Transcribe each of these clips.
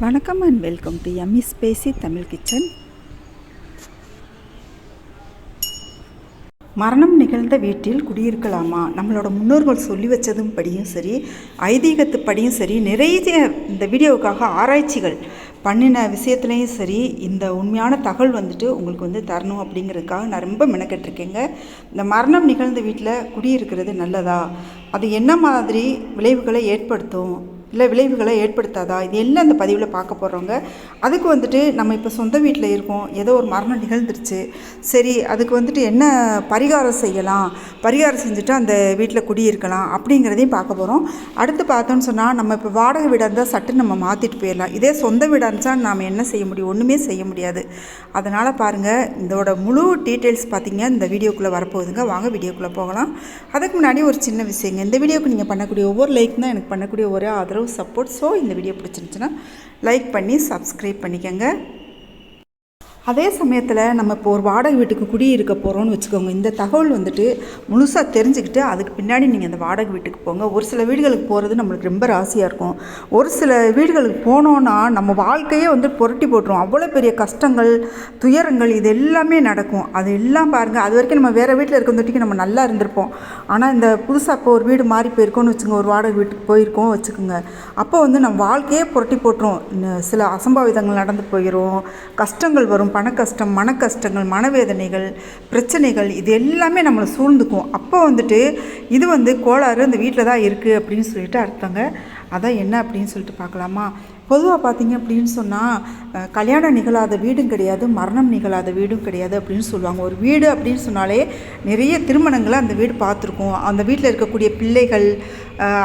வணக்கம் and welcome to ME spacey Tamil kitchen மரணம் நிகழ்ந்த வீட்டில் குடியிருக்கலாமா? நம்மளோட முன்னோர்கள் சொல்லி வச்சதும் படியும் சரி ஐதீகத்து படியும் சரி நிறைய இந்த வீடியோவுக்காக ஆராய்ச்சிகள் பண்ணின விஷயத்துலேயும் சரி இந்த உண்மையான தகவல் வந்துட்டு உங்களுக்கு வந்து தரணும் அப்படிங்கிறதுக்காக நான் ரொம்ப மெனக்கெட்டிருக்கேங்க. இந்த மரணம் நிகழ்ந்த வீட்டில் குடியிருக்கிறது நல்லதா? அது என்ன மாதிரி விளைவுகளை ஏற்படுத்தும்? இல்லை விளைவுகளை ஏற்படுத்தாதா? இது எல்லாம் அந்த பதிவில் பார்க்க போகிறோங்க அதுக்கு வந்துட்டு நம்ம இப்போ சொந்த வீட்டில் இருக்கோம். ஏதோ ஒரு மரணம் நிகழ்ந்துருச்சு. சரி அதுக்கு வந்துட்டு என்ன பரிகாரம் செய்யலாம்? பரிகாரம் செஞ்சுட்டு அந்த வீட்டில் குடியிருக்கலாம் அப்படிங்கிறதையும் பார்க்க போகிறோம் அடுத்து பார்த்தோன்னு சொன்னால் நம்ம இப்போ வாடகை வீடாக இருந்தால் சட்டு நம்ம மாற்றிட்டு போயிடலாம். இதே சொந்த வீடாக இருந்துச்சா நாம் என்ன செய்ய முடியும்? ஒன்றுமே செய்ய முடியாது. அதனால் பாருங்கள் இதோட முழு டீட்டெயில்ஸ் பார்த்தீங்க இந்த வீடியோக்குள்ளே வரப்போகுதுங்க. வாங்க வீடியோக்குள்ளே போகலாம். அதுக்கு முன்னாடி ஒரு சின்ன விஷயங்க. இந்த வீடியோக்கு நீங்கள் பண்ணக்கூடிய ஒவ்வொரு லைக் தான் எனக்கு பண்ணக்கூடிய ஒரே ஆதரவு. சப்போர்ட் ஸோ இந்த வீடியோ பிடிச்சிருந்துச்சுன்னா லைக் பண்ணி சப்ஸ்கிரைப் பண்ணிக்கோங்க. அதே சமயத்தில் நம்ம இப்போ ஒரு வாடகை வீட்டுக்கு குடியிருக்க போகிறோம்னு வச்சுக்கோங்க. இந்த தகவல் வந்துட்டு முழுசாக தெரிஞ்சுக்கிட்டு அதுக்கு பின்னாடி நீங்கள் அந்த வாடகை வீட்டுக்கு போங்க. ஒரு சில வீடுகளுக்கு போகிறது நம்மளுக்கு ரொம்ப ராசியாக இருக்கும். ஒரு சில வீடுகளுக்கு போனோன்னா நம்ம வாழ்க்கையே வந்து புரட்டி போட்டுரும். அவ்வளோ பெரிய கஷ்டங்கள் துயரங்கள் இது எல்லாமே நடக்கும். அது எல்லாம் பாருங்கள் அது வரைக்கும் நம்ம வேறு வீட்டில் இருக்கிற நம்ம நல்லா இருந்திருப்போம். ஆனால் இந்த புதுசாக இப்போ ஒரு வீடு மாறி போயிருக்கோம்னு வச்சுங்க ஒரு வாடகை வீட்டுக்கு போயிருக்கோம் வச்சுக்கோங்க. அப்போ வந்து நம்ம வாழ்க்கையே புரட்டி போட்டுரும். சில அசம்பாவிதங்கள் நடந்து போயிடும் கஷ்டங்கள் வரும். பண கஷ்டம் மன கஷ்டங்கள் மனவேதனைகள் பிரச்சனைகள் இது எல்லாமே நம்மளை சூழ்ந்துக்கும். அப்போ வந்துட்டு இது வந்து கோளாறு அந்த வீட்டில் தான் இருக்குது அப்படின்னு சொல்லிட்டு அர்த்தங்க. அதான் என்ன அப்படின்னு சொல்லிட்டு பார்க்கலாமா? பொதுவாக பார்த்தீங்க அப்படின்னு சொன்னால் கல்யாணம் நிகழாத வீடும் கிடையாது மரணம் நிகழாத வீடும் கிடையாது அப்படின்னு சொல்லுவாங்க. ஒரு வீடு அப்படின்னு சொன்னாலே நிறைய திருமணங்களை அந்த வீடு பார்த்துருக்கோம். அந்த வீட்டில் இருக்கக்கூடிய பிள்ளைகள்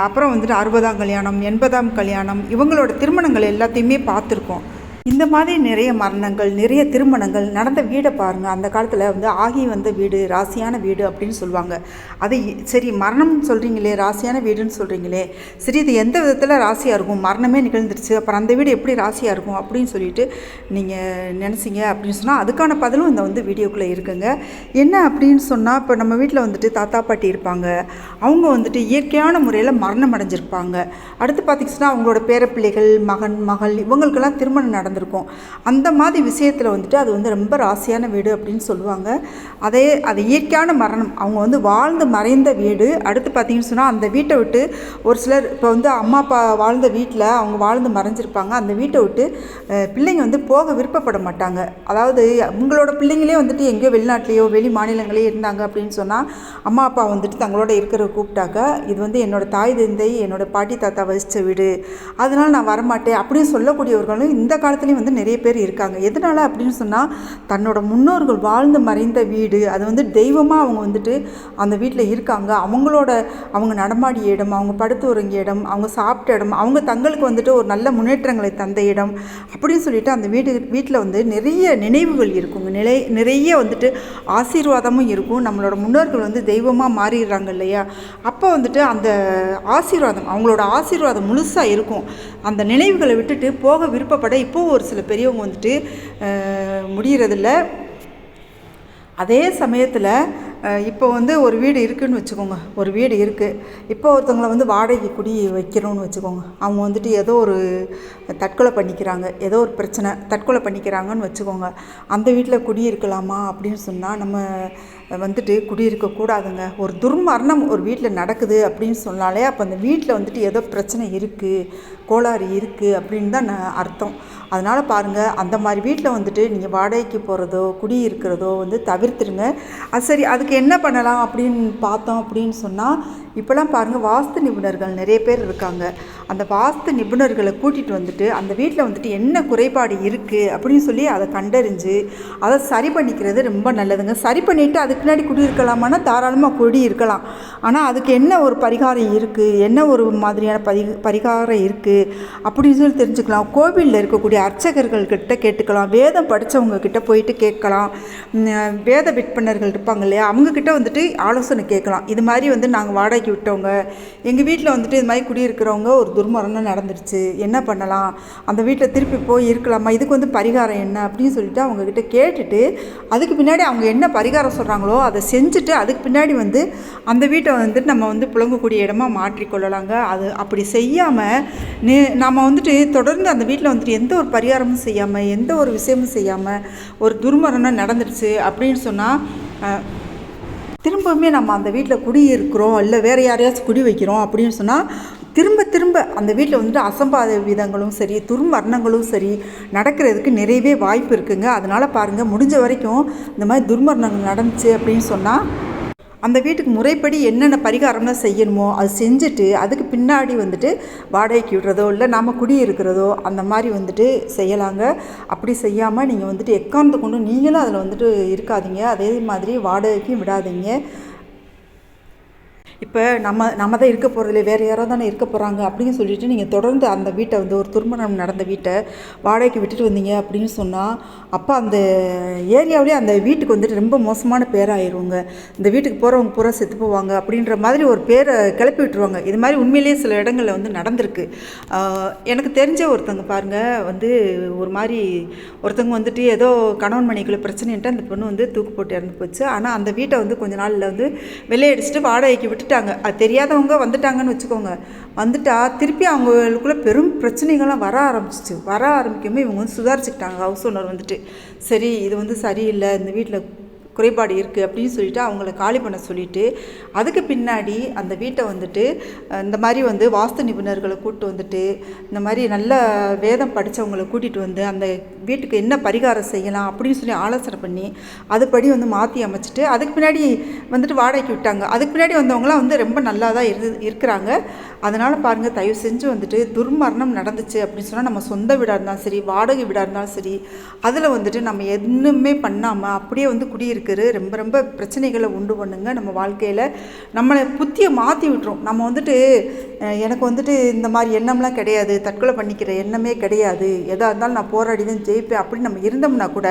அப்புறம் வந்துட்டு அறுபதாம் கல்யாணம் எண்பதாம் கல்யாணம் இவங்களோட திருமணங்கள் எல்லாத்தையுமே பார்த்துருக்கோம். இந்த மாதிரி நிறைய மரணங்கள் நிறைய திருமணங்கள் நடந்த வீடை பாருங்கள் அந்த காலத்தில் வந்து ஆகி வந்த வீடு ராசியான வீடு அப்படின்னு சொல்லுவாங்க. அது சரி மரணம்னு சொல்கிறீங்களே ராசியான வீடுன்னு சொல்கிறீங்களே சரி இது எந்த விதத்தில் ராசியாக இருக்கும்? மரணமே நிகழ்ந்துருச்சு. அப்புறம் அந்த வீடு எப்படி ராசியாக இருக்கும் அப்படின்னு சொல்லிட்டு நீங்கள் நினச்சிங்க அப்படின்னு சொன்னால் அதுக்கான பதிலும் இந்த வந்து வீடியோக்குள்ளே இருக்குங்க. என்ன அப்படின்னு சொன்னால் இப்போ நம்ம வீட்டில் வந்துட்டு தாத்தா பாட்டி இருப்பாங்க. அவங்க வந்துட்டு இயற்கையான முறையில் மரணம் அடைஞ்சிருப்பாங்க. அடுத்து பார்த்திங்கன்னா அவங்களோட பேரப்பிள்ளைகள் மகன் மகள் இவங்களுக்கெல்லாம் திருமணம் நடந்திருக்கும். அந்த மாதிரி விஷயத்தில் வந்துட்டு அது வந்து ரொம்ப ராசியான வீடு அப்படின்னு சொல்லுவாங்க. அதே அது இயற்கையான மரணம். அவங்க வந்து வாழ்ந்து மறைந்த வீடு. அடுத்து பார்த்தீங்கன்னு சொன்னால் அந்த வீட்டை விட்டு ஒரு சிலர் இப்போ வந்து அம்மா அப்பா வாழ்ந்த வீட்டில் அவங்க வாழ்ந்து மறைஞ்சிருப்பாங்க. அந்த வீட்டை விட்டு பிள்ளைங்க வந்து போக விருப்பப்பட மாட்டாங்க. அதாவது உங்களோட பிள்ளைங்களே வந்துட்டு எங்கேயோ வெளிநாட்டிலேயோ வெளி மாநிலங்களே இருந்தாங்க அப்படின்னு சொன்னால் அம்மா அப்பா வந்துட்டு தங்களோட இருக்கிற கூப்பிட்டாக்க இது வந்து என்னோட தாய் தந்தை என்னோட பாட்டி தாத்தா வசித்த வீடு. அதனால் நான் வரமாட்டேன் அப்படின்னு சொல்லக்கூடியவர்களும் இந்த காலத்துலேயும் வந்து நிறைய பேர் இருக்காங்க. எதனால் அப்படின்னு சொன்னால் தன்னோட முன்னோர்கள் வாழ்ந்து மறைந்த வீடு அது வந்து தெய்வமாக அவங்க வந்துட்டு அந்த வீட்டில் இருக்காங்க. அவங்களோட அவங்க நடமாடிய இடம் அவங்க படுத்து உறங்கிய இடம் அவங்க சாப்பிட்ட இடம் அவங்க தங்களுக்கு வந்துட்டு ஒரு நல்ல முன்னேற்றங்களை தந்த இடம் அப்படின்னு சொல்லிட்டு அந்த வீடு வீட்டில் வந்து நிறைய நினைவுகள் இருக்குங்க நிலை நிறைய வந்துட்டு ஆசீர்வாதமும் இருக்கும். நம்மளோட முன்னோர்கள் வந்து தெய்வமாக மாறிடுறாங்க இல்லையா? அப்போ வந்துட்டு அந்த ஆசீர்வாதம் அவங்களோட ஆசீர்வாதம் முழுசாக இருக்கும். அந்த நினைவுகளை விட்டுட்டு போக விருப்பப்பட இப்போ ஒரு சில பெரியவங்க வந்துட்டு முடிகிறதில்ல முடியறதில்ல. அதே சமயத்தில் இப்போ வந்து ஒரு வீடு இருக்குதுன்னு வச்சுக்கோங்க. ஒரு வீடு இருக்குது இப்போ ஒருத்தவங்கள வந்து வாடகை குடி வைக்கிறோன்னு வச்சுக்கோங்க. அவங்க வந்துட்டு ஏதோ ஒரு தற்கொலை பண்ணிக்கிறாங்க. ஏதோ ஒரு பிரச்சனை தற்கொலை பண்ணிக்கிறாங்கன்னு வச்சுக்கோங்க. அந்த வீட்டில் குடி இருக்கலாமா அப்படின்னு சொன்னால் நம்ம வந்துட்டு குடியிருக்கக்கூடாதுங்க ஒரு துர்மரணம் ஒரு வீட்டில் நடக்குது அப்படின்னு சொன்னாலே அப்போ அந்த வீட்டில் வந்துட்டு ஏதோ பிரச்சனை இருக்குது கோளாறு இருக்குது அப்படின்னு தான் நான் அர்த்தம். அதனால் பாருங்கள் அந்த மாதிரி வீட்டில் வந்துட்டு நீங்கள் வாடகைக்கு போகிறதோ குடியிருக்கிறதோ வந்து தவிர்த்துருங்க. அது சரி அதுக்கு என்ன பண்ணலாம் அப்படின்னு பார்த்தோம் அப்படின்னு சொன்னால் இப்போலாம் பாருங்கள் வாஸ்து நிபுணர்கள் நிறைய பேர் இருக்காங்க. அந்த வாஸ்து நிபுணர்களை கூட்டிகிட்டு வந்துட்டு அந்த வீட்டில் வந்துட்டு என்ன குறைபாடு இருக்குது அப்படின்னு சொல்லி அதை கண்டறிஞ்சு அதை சரி பண்ணிக்கிறது ரொம்ப நல்லதுங்க. சரி பண்ணிவிட்டு அதுக்கு பின்னாடி குடியிருக்கலாமான்னா தாராளமாக குடியிருக்கலாம். ஆனால் அதுக்கு என்ன ஒரு பரிகாரம் இருக்குது என்ன ஒரு மாதிரியான பரி பரிகாரம் இருக்குது அப்படின்னு சொல்லி தெரிஞ்சுக்கலாம். கோவிலில் இருக்கக்கூடிய அர்ச்சகர்கள்கிட்ட கேட்டுக்கலாம். வேதம் படித்தவங்கக்கிட்ட போயிட்டு கேட்கலாம். வேத விற்பனர்கள் இருப்பாங்க இல்லையா? அவங்கக்கிட்ட வந்துட்டு ஆலோசனை கேட்கலாம். இது மாதிரி வந்து நாங்கள் வாடகைக்கு விட்டவங்க எங்கள் வீட்டில் வந்துட்டு இது மாதிரி குடியிருக்கிறவங்க ஒரு துர்மரணம் நடந்துருச்சு. என்ன பண்ணலாம்? அந்த வீட்டில் திருப்பி போய் இருக்கலாமா? இதுக்கு வந்து பரிகாரம் என்ன? அப்படின்னு சொல்லிட்டு அவங்கக்கிட்ட கேட்டுட்டு அதுக்கு பின்னாடி அவங்க என்ன பரிகாரம் சொல்கிறாங்களோ அதை செஞ்சுட்டு அதுக்கு பின்னாடி வந்து அந்த வீட்டை வந்து நம்ம வந்து புழங்கக்கூடிய இடமா மாற்றிக்கொள்ளலாங்க. அது அப்படி செய்யாமல் நே நம்ம வந்துட்டு தொடர்ந்து அந்த வீட்டில் வந்துட்டு எந்த ஒரு பரிகாரமும் செய்யாமல் எந்த ஒரு விஷயமும் செய்யாமல் ஒரு துர்மரணம் நடந்துடுச்சு அப்படின்னு சொன்னால் திரும்பவுமே நம்ம அந்த வீட்டில் குடியிருக்கிறோம் இல்லை வேறு யாரையாச்சும் குடி வைக்கிறோம் அப்படின்னு சொன்னால் திரும்ப திரும்ப அந்த வீட்டில் வந்துட்டு அசம்பாத விதங்களும் சரி துர்மரணங்களும் சரி நடக்கிறதுக்கு நிறையவே வாய்ப்பு இருக்குங்க. அதனால் பாருங்கள் முடிஞ்ச வரைக்கும் இந்த மாதிரி துர்மரணங்கள் நடந்துச்சு அப்படின்னு சொன்னால் அந்த வீட்டுக்கு முறைப்படி என்னென்ன பரிகாரம்லாம் செய்யணுமோ அது செஞ்சுட்டு அதுக்கு பின்னாடி வந்துட்டு வாடகைக்கு விடுறதோ இல்லை நாம் குடியிருக்கிறதோ அந்த மாதிரி வந்துட்டு செய்யலாங்க. அப்படி செய்யாமல் நீங்கள் வந்துட்டு எக்காந்து கொண்டு நீங்களும் அதில் வந்துட்டு இருக்காதீங்க. அதே மாதிரி வாடகைக்கும் விடாதீங்க. இப்போ நம்ம நம்ம தான் இருக்க போகிறதில்ல வேறு யாரோ தானே இருக்க போகிறாங்க அப்படின்னு சொல்லிட்டு நீங்கள் தொடர்ந்து அந்த வீட்டை வந்து ஒரு திருமணம் நடந்த வீட்டை வாடகைக்கு விட்டுட்டு வந்தீங்க அப்படின்னு சொன்னால் அப்போ அந்த ஏரியாவிலே அந்த வீட்டுக்கு வந்துட்டு ரொம்ப மோசமான பேராயிருங்க இந்த வீட்டுக்கு போகிறவங்க பூரா செத்து போவாங்க அப்படின்ற மாதிரி ஒரு பேரை கிளப்பி விட்டுருவாங்க. இது மாதிரி உண்மையிலேயே சில இடங்களில் வந்து நடந்திருக்கு. எனக்கு தெரிஞ்ச ஒருத்தங்க பாருங்கள் வந்து ஒரு மாதிரி ஒருத்தங்க வந்துட்டு ஏதோ கணவன் மணிக்குள்ள பிரச்சனைன்ட்டு அந்த பொண்ணு வந்து தூக்கு போட்டு இறந்து போச்சு. ஆனால் அந்த வீட்டை வந்து கொஞ்ச நாளில் வந்து வெள்ளையடிச்சிட்டு வாடகைக்கு வந்துட்டாங்க. அது தெரியாதவங்க வந்துட்டாங்கன்னு வச்சுக்கோங்க. வந்துட்டா திருப்பி அவங்களுக்குள்ளே பெரும் பிரச்சனைகள்லாம் வர ஆரம்பிச்சிச்சு. வர ஆரம்பிக்கும்போது இவங்க வந்து சுதாரிச்சுக்கிட்டாங்க. ஹவுஸ் ஓனர் வந்துட்டு. சரி இது வந்து சரியில்லை. இந்த வீட்டில் குறைபாடு இருக்குது அப்படின்னு சொல்லிட்டு அவங்கள காலி பண்ண சொல்லிட்டு அதுக்கு பின்னாடி அந்த வீட்டை வந்துட்டு இந்த மாதிரி வந்து வாஸ்து நிபுணர்களை கூப்பிட்டு வந்துட்டு இந்த மாதிரி நல்ல வேதம் படித்தவங்களை கூட்டிகிட்டு வந்து அந்த வீட்டுக்கு என்ன பரிகாரம் செய்யலாம் அப்படின்னு சொல்லி ஆலோசனை பண்ணி அதுபடி வந்து மாற்றி அமைச்சிட்டு அதுக்கு பின்னாடி வந்துட்டு வாடகைக்கு விட்டாங்க. அதுக்கு பின்னாடி வந்தவங்களாம் வந்து ரொம்ப நல்லா தான் இரு இருக்கிறாங்க. அதனால் பாருங்கள் தயவு செஞ்சு வந்துட்டு துர்மரணம் நடந்துச்சு அப்படின்னு சொன்னால் நம்ம சொந்த வீடாக இருந்தாலும் சரி வாடகை வீடாக இருந்தாலும் சரி அதில் வந்துட்டு நம்ம எதுவுமே பண்ணாமல் அப்படியே வந்து குடியிருக்கிறது ரொம்ப ரொம்ப பிரச்சனைகளை உண்டு பண்ணுங்க. நம்ம வாழ்க்கையில் நம்மளை புத்தியை மாற்றி விட்டுரும். நம்ம வந்துட்டு எனக்கு வந்துட்டு இந்த மாதிரி எண்ணம்லாம் கிடையாது. தற்கொலை பண்ணிக்கிற எண்ணமே கிடையாது. எதாக இருந்தாலும் நான் போராடி தான் ஜெயிப்பேன் அப்படின்னு நம்ம இருந்தோம்னா கூட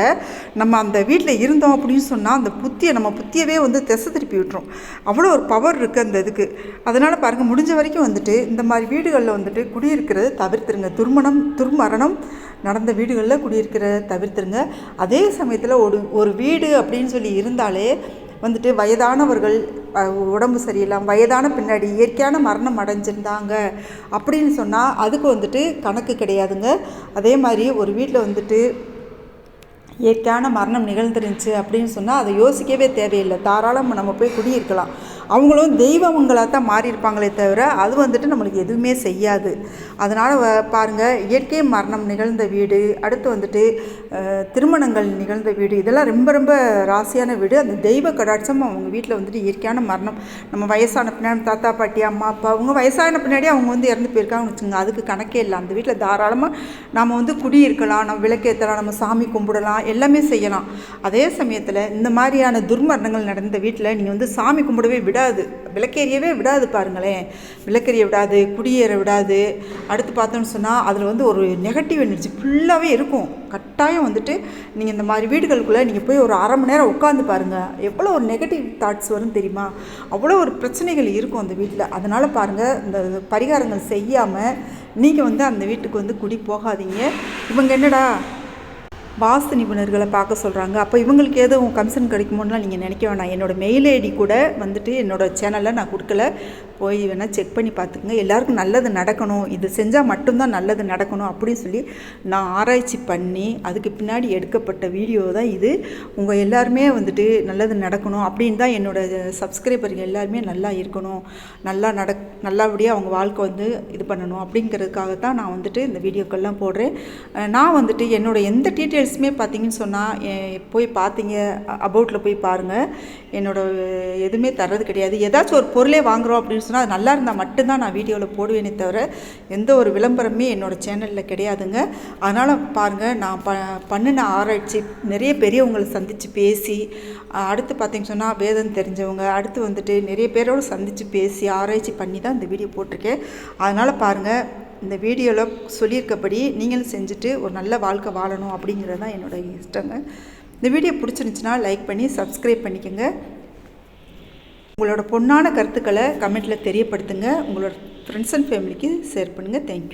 நம்ம அந்த வீட்டில் இருந்தோம் அப்படின்னு சொன்னால் அந்த புத்தியை நம்ம புத்தியவே வந்து திசை திருப்பி விட்டுரும். அவ்வளோ ஒரு பவர் இருக்குது அந்த இதுக்கு. அதனால் பாருங்கள் முடிஞ்ச வரைக்கும் வந்துட்டு இந்த மாதிரி வீடுகளில் வந்துட்டு குடியிருக்கிறது தவிர்த்துருங்க. துர்மணம் துர்மரணம் நடந்த வீடுகளில் குடியிருக்கிறத தவிர்த்துருங்க. அதே சமயத்தில் ஒரு ஒரு வீடு அப்படின்னு சொல்லி இருந்தாலே வந்துட்டு வயதானவர்கள் உடம்பு சரியில்லாம வயதான பின்னாடி இயற்கையான மரணம் அடைஞ்சிருந்தாங்க அப்படின்னு சொன்னால் அதுக்கு வந்துட்டு கணக்கு கிடையாதுங்க. அதே மாதிரி ஒரு வீட்டில் வந்துட்டு இயற்கையான மரணம் நிகழ்ந்துருந்துச்சு அப்படின்னு சொன்னால் அதை யோசிக்கவே தேவையில்லை. தாராளமாக நம்ம போய் குடியிருக்கலாம். அவங்களும் தெய்வங்களாக தான் மாறியிருப்பாங்களே தவிர அது வந்துட்டு நம்மளுக்கு எதுவுமே செய்யாது. அதனால் பாருங்கள் இயற்கை மரணம் நிகழ்ந்த வீடு அடுத்து வந்துட்டு திருமணங்கள் நிகழ்ந்த வீடு இதெல்லாம் ரொம்ப ரொம்ப ராசியான வீடு. அந்த தெய்வ கடாட்சம் அவங்க வீட்டில் வந்துட்டு இயற்கையான மரணம். நம்ம வயசான பின்னாடி தாத்தா பாட்டி அம்மா அப்பா அவங்க வயசான பின்னாடி அவங்க வந்து இறந்து போயிருக்காங்கன்னு வச்சுக்கோங்க. அதுக்கு கணக்கே இல்லை. அந்த வீட்டில் தாராளமாக நாம் வந்து குடியிருக்கலாம் நம்ம விளக்கேற்றலாம் நம்ம சாமி கும்பிடலாம் எல்லாமே செய்யலாம். அதே சமயத்தில் இந்த மாதிரியான துர்மரணங்கள் நடந்த வீட்டில் நீங்கள் வந்து சாமி கும்பிடவே விட விடாது. விளக்கேரியவே விடாது பாருங்களேன். விளக்கெரிய விடாது குடியேற விடாது. அடுத்து பார்த்தோம்னு சொன்னால் அதில் வந்து ஒரு நெகட்டிவ் எனர்ஜி ஃபுல்லாகவே இருக்கும். கட்டாயம் வந்துட்டு நீங்கள் இந்த மாதிரி வீடுகளுக்குள்ளே நீங்கள் போய் ஒரு அரை மணி நேரம் உட்காந்து பாருங்கள் எவ்வளோ ஒரு நெகட்டிவ் தாட்ஸ் வரும் தெரியுமா? அவ்வளோ ஒரு பிரச்சனைகள் இருக்கும் அந்த வீட்டில் அதனால் பாருங்கள் இந்த பரிகாரங்கள் செய்யாமல் நீங்கள் வந்து அந்த வீட்டுக்கு வந்து குடி போகாதீங்க. இவங்க என்னடா வாஸ்து நிபுணர்களை பார்க்க சொல்கிறாங்க அப்போ இவங்களுக்கு எதுவும் கமிஷன் கிடைக்குமோன்னா நீங்கள் நினைக்க வேணாம். என்னோடய மெயில் ஐடி கூட வந்துட்டு என்னோடய சேனலில் நான் கொடுக்கல. போய் வேணால் செக் பண்ணி பார்த்துக்குங்க. எல்லாருக்கும் நல்லது நடக்கணும். இது செஞ்சால் மட்டும்தான் நல்லது நடக்கணும் அப்படின்னு சொல்லி நான் ஆராய்ச்சி பண்ணி அதுக்கு பின்னாடி எடுக்கப்பட்ட வீடியோ தான் இது. உங்கள் எல்லாருமே வந்துட்டு நல்லது நடக்கணும் அப்படின்னு தான் என்னோடய சப்ஸ்கிரைபர்கள் எல்லாருமே நல்லா இருக்கணும். நல்லா நட நல்லபடியாக அவங்க வாழ்க்கை வந்து இது பண்ணணும் அப்படிங்கிறதுக்காக தான் நான் வந்துட்டு இந்த வீடியோக்கள்லாம் போடுறேன். நான் வந்துட்டு என்னோடய எந்த டீட்டெயில்ஸ் டீட்டெயில்ஸுமே பார்த்தீங்கன்னு சொன்னால் போய் பார்த்தீங்க அபவுட்டில் போய் பாருங்கள் என்னோட எதுவுமே தர்றது கிடையாது. ஏதாச்சும் ஒரு பொருளே வாங்குகிறோம் அப்படின்னு சொன்னால் அது நல்லா இருந்தால் மட்டும்தான் நான் வீடியோவில் போடுவேனே தவிர எந்த ஒரு விளம்பரமே என்னோட சேனலில் கிடையாதுங்க. அதனால் பாருங்கள் நான் ப பண்ணின ஆராய்ச்சி நிறைய பெரியவங்களை சந்தித்து பேசி அடுத்து பார்த்தீங்கன்னு சொன்னால் வேதம் தெரிஞ்சவங்க அடுத்து வந்துட்டு நிறைய பேரோடு சந்தித்து பேசி ஆராய்ச்சி பண்ணி தான் இந்த வீடியோ போட்டிருக்கேன். அதனால் பாருங்கள் இந்த வீடியோவில் சொல்லியிருக்கபடி நீங்களும் செஞ்சுட்டு ஒரு நல்ல வாழ்க்கை வாழணும் அப்படிங்கிறது தான் என்னோட இஷ்டங்க. இந்த வீடியோ பிடிச்சிருந்துச்சுன்னா லைக் பண்ணி சப்ஸ்கிரைப் பண்ணிக்கோங்க. உங்களோட பொண்ணான கருத்துக்களை கமெண்ட்டில் தெரியப்படுத்துங்க. உங்களோட ஃப்ரெண்ட்ஸ் அண்ட் ஃபேமிலிக்கு ஷேர் பண்ணுங்கள் தேங்க்யூ